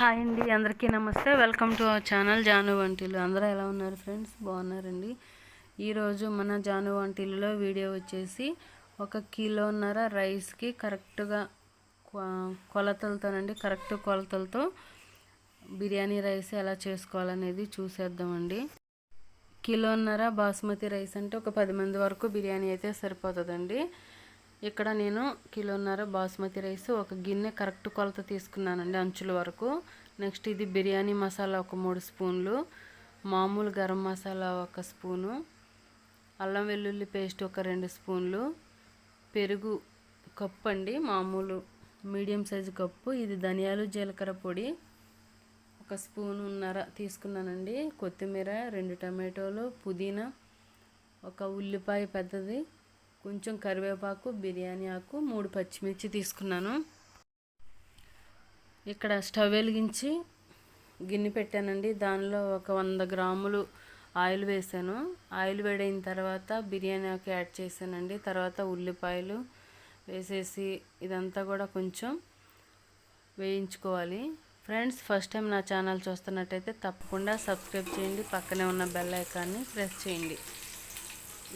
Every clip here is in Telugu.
హాయ్ అండి అందరికీ నమస్తే. Welcome to our channel Janu వంటిలు అందరూ ఎలా ఉన్నారు ఫ్రెండ్స్? బాగున్నారండి. ఈరోజు మన జాను వంటిల్లో వీడియో వచ్చేసి ఒక కిలోన్నర రైస్కి కరెక్ట్గా కొలతలతోనండి కరెక్ట్ కొలతలతో బిర్యానీ రైస్ ఎలా చేసుకోవాలనేది చూసేద్దామండి. కిలోన్నర బాస్మతి రైస్ అంటే ఒక పది మంది వరకు బిర్యానీ అయితే సరిపోతుందండి. ఇక్కడ నేను కిలోన్నర బాస్మతి రైస్ ఒక గిన్నె కరెక్ట్ కొలత తీసుకున్నానండి అంచుల వరకు. నెక్స్ట్ ఇది బిర్యానీ మసాలా ఒక మూడు స్పూన్లు మామూలు గరం మసాలా ఒక స్పూను అల్లం వెల్లుల్లి పేస్ట్ ఒక రెండు స్పూన్లు పెరుగు కప్పు అండి మామూలు మీడియం సైజు కప్పు ఇది ధనియాలు జీలకర్ర పొడి ఒక స్పూన్ ఉన్నర తీసుకున్నానండి. కొత్తిమీర రెండు టమాటోలు పుదీనా ఒక ఉల్లిపాయ పెద్దది కొంచెం కరివేపాకు బిర్యానీ ఆకు మూడు పచ్చిమిర్చి తీసుకున్నాను. ఇక్కడ స్టవ్ వెలిగించి గిన్నె పెట్టానండి. దానిలో ఒక వంద గ్రాములు ఆయిల్ వేసాను. ఆయిల్ వేడైన తర్వాత బిర్యానీ ఆకు యాడ్ చేశానండి. తర్వాత ఉల్లిపాయలు వేసేసి ఇదంతా కూడా కొంచెం వేయించుకోవాలి. ఫ్రెండ్స్ ఫస్ట్ టైం నా ఛానల్ చూస్తున్నట్టయితే తప్పకుండా సబ్స్క్రైబ్ చేయండి. పక్కనే ఉన్న బెల్ ఐకాన్ని ప్రెస్ చేయండి.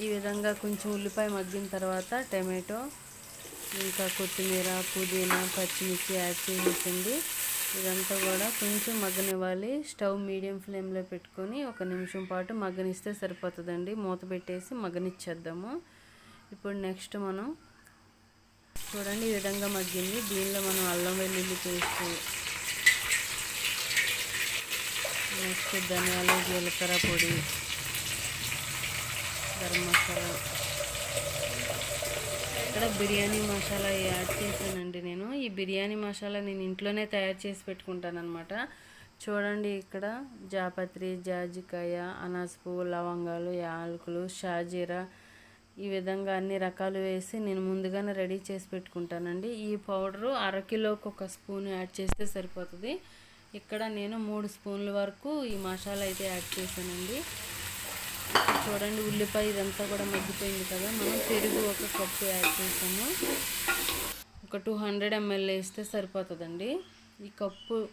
ఈ విధంగా కొంచెం ఉల్లిపాయ మగ్గిన తర్వాత టమాటో ఇంకా కొత్తిమీర పుదీనా పచ్చిమిర్చి యాడ్ చేసేసింది ఇదంతా కూడా కొంచెం మగ్గనివ్వాలి. స్టవ్ మీడియం ఫ్లేమ్లో పెట్టుకొని ఒక నిమిషం పాటు మగ్గనిస్తే సరిపోతుందండి. మూత పెట్టేసి మగ్గనిచ్చేద్దాము. ఇప్పుడు నెక్స్ట్ మనం చూడండి ఈ విధంగా మగ్గింది. దీనిలో మనం అల్లం వెల్లుల్లి పేస్ట్ నెక్స్ట్ ధనియాలు జీలకర్ర పొడి గరం మసాలా. ఇక్కడ బిర్యానీ మసాలా యాడ్ చేశానండి నేను. ఈ బిర్యానీ మసాలా నేను ఇంట్లోనే తయారు చేసి పెట్టుకుంటాను అనమాట చూడండి ఇక్కడ జాపత్రి జాజికాయ అనాసపు పువ్వు లవంగాలు యాలకులు షాజీరా ఈ విధంగా అన్ని రకాలు వేసి నేను ముందుగానే రెడీ చేసి పెట్టుకుంటానండి. ఈ పౌడరు అరకిలోకి ఒక స్పూన్ యాడ్ చేస్తే సరిపోతుంది. ఇక్కడ నేను మూడు స్పూన్ల వరకు ఈ మసాలా అయితే యాడ్ చేశానండి. చూడండి ఉల్లిపాయ ఇదంతా కూడా మగ్గిపోయింది కదా. మనం పెరుగు ఒక కప్పు యాడ్ చేసాము. ఒక టూ హండ్రెడ్ ఎంఎల్ వేస్తే సరిపోతుందండి. ఈ కప్పు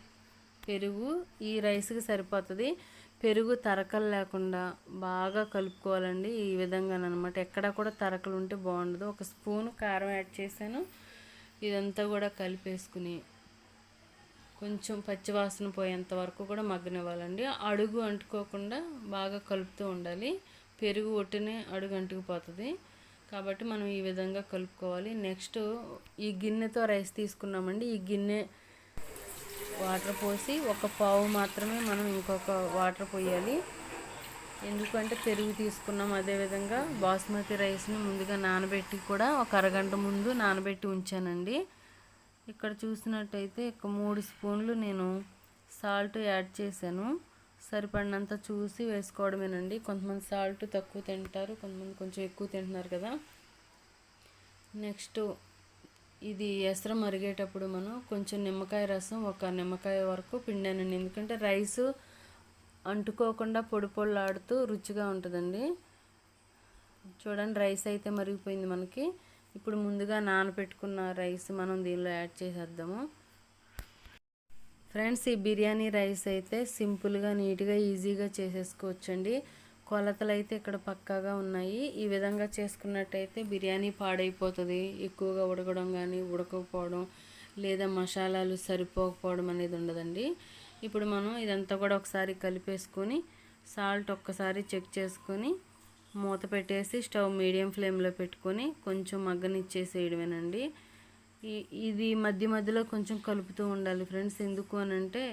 పెరుగు ఈ రైస్కి సరిపోతుంది. పెరుగు తరకలు లేకుండా బాగా కలుపుకోవాలండి ఈ విధంగానమాట ఎక్కడ కూడా తరకలు ఉంటే బాగుండదు. ఒక స్పూన్ కారం యాడ్ చేశాను. ఇదంతా కూడా కలిపేసుకుని కొంచెం పచ్చివాసన పోయేంత వరకు కూడా మగ్గనివ్వాలండి. అడుగు అంటుకోకుండా బాగా కలుపుతూ ఉండాలి. పెరుగు ఒట్టినే అడుగు అంటుకుపోతుంది. కాబట్టి మనం ఈ విధంగా కలుపుకోవాలి. నెక్స్ట్ ఈ గిన్నెతో రైస్ తీసుకున్నామండి. ఈ గిన్నె వాటర్ పోసి ఒక పావు మాత్రమే మనం ఇంకొక వాటర్ పోయాలి. ఎందుకంటే పెరుగు తీసుకున్నాం అదేవిధంగా బాస్మతి రైస్ని ముందుగా నానబెట్టి కూడా ఒక అరగంట ముందు నానబెట్టి ఉంచానండి. ఇక్కడ చూసినట్టయితే ఒక మూడు స్పూన్లు నేను సాల్ట్ యాడ్ చేశాను. సరిపడినంత చూసి వేసుకోవడమేనండి. కొంతమంది సాల్ట్ తక్కువ తింటారు కొంతమంది కొంచెం ఎక్కువ తింటున్నారు కదా. నెక్స్ట్ ఇది ఎసరం మరిగేటప్పుడు మనం కొంచెం నిమ్మకాయ రసం ఒక నిమ్మకాయ వరకు పిండానండి. ఎందుకంటే రైస్ అంటుకోకుండా పొడి పొడిలాడుతూ రుచిగా ఉంటుందండి. చూడండి రైస్ అయితే మరిగిపోయింది మనకి. ఇప్పుడు ముందుగా నానబెట్టుకున్న రైస్ మనం దీనిలో యాడ్ చేసేద్దాము. ఫ్రెండ్స్ ఈ బిర్యానీ రైస్ అయితే సింపుల్గా నీట్గా ఈజీగా చేసేసుకోవచ్చండి. కొలతలు అయితే ఇక్కడ పక్కాగా ఉన్నాయి. ఈ విధంగా చేసుకున్నట్టయితే బిర్యానీ పాడైపోతుంది. ఎక్కువగా ఉడకడం కానీ ఉడకపోవడం లేదా మసాలాలు సరిపోకపోవడం అనేది ఉండదండి. ఇప్పుడు మనం ఇదంతా కూడా ఒకసారి కలిపేసుకొని సాల్ట్ ఒక్కసారి చెక్ చేసుకొని మూత పెట్టేసి స్టవ్ మీడియం ఫ్లేమ్లో పెట్టుకొని కొంచెం మగ్గనిచ్చేసేయడమేనండి. ఇది మధ్య మధ్యలో కొంచెం కలుపుతూ ఉండాలి ఫ్రెండ్స్. ఎందుకు అని అంటే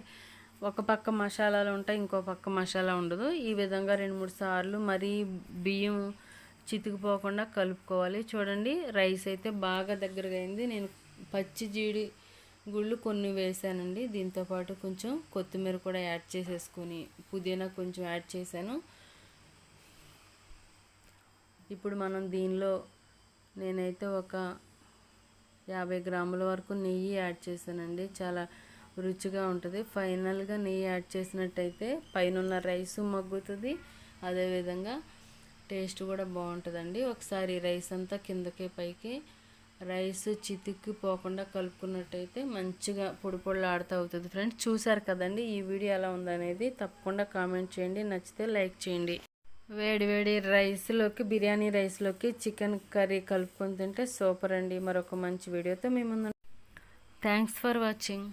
ఒక పక్క మసాలాలు ఉంటాయి ఇంకో పక్క మసాలా ఉండదు. ఈ విధంగా రెండు మూడు సార్లు మరీ బియ్యం చితికిపోకుండా కలుపుకోవాలి. చూడండి రైస్ అయితే బాగా దగ్గరగా అయింది నేను పచ్చి జీడి గుళ్ళు కొన్ని వేసానండి దీంతోపాటు కొంచెం కొత్తిమీర కూడా యాడ్ చేసేసుకొని పుదీనా కొంచెం యాడ్ చేశాను. ఇప్పుడు మనం దీనిలో నేనైతే ఒక యాభై గ్రాముల వరకు నెయ్యి యాడ్ చేశానండి. చాలా రుచిగా ఉంటుంది. ఫైనల్గా నెయ్యి యాడ్ చేసినట్టయితే పైన ఉన్న రైస్ మగ్గుతుంది. అదేవిధంగా టేస్ట్ కూడా బాగుంటుందండి. ఒకసారి రైస్ అంతా కిందకి పైకి రైస్ చితిక్కిపోకుండా కలుపుకున్నట్టయితే మంచిగా పొడి పొడిలాడుతూ అవుతుంది. ఫ్రెండ్స్ చూసారు కదండి ఈ వీడియో ఎలా ఉందనేది? తప్పకుండా కామెంట్ చేయండి. నచ్చితే లైక్ చేయండి. వేడి వేడి రైస్లోకి బిర్యానీ రైస్లోకి చికెన్ కర్రీ కలుపుకొని తింటే సూపర్ అండి. మరొక మంచి వీడియోతో మేము థ్యాంక్స్ ఫర్ వాచింగ్.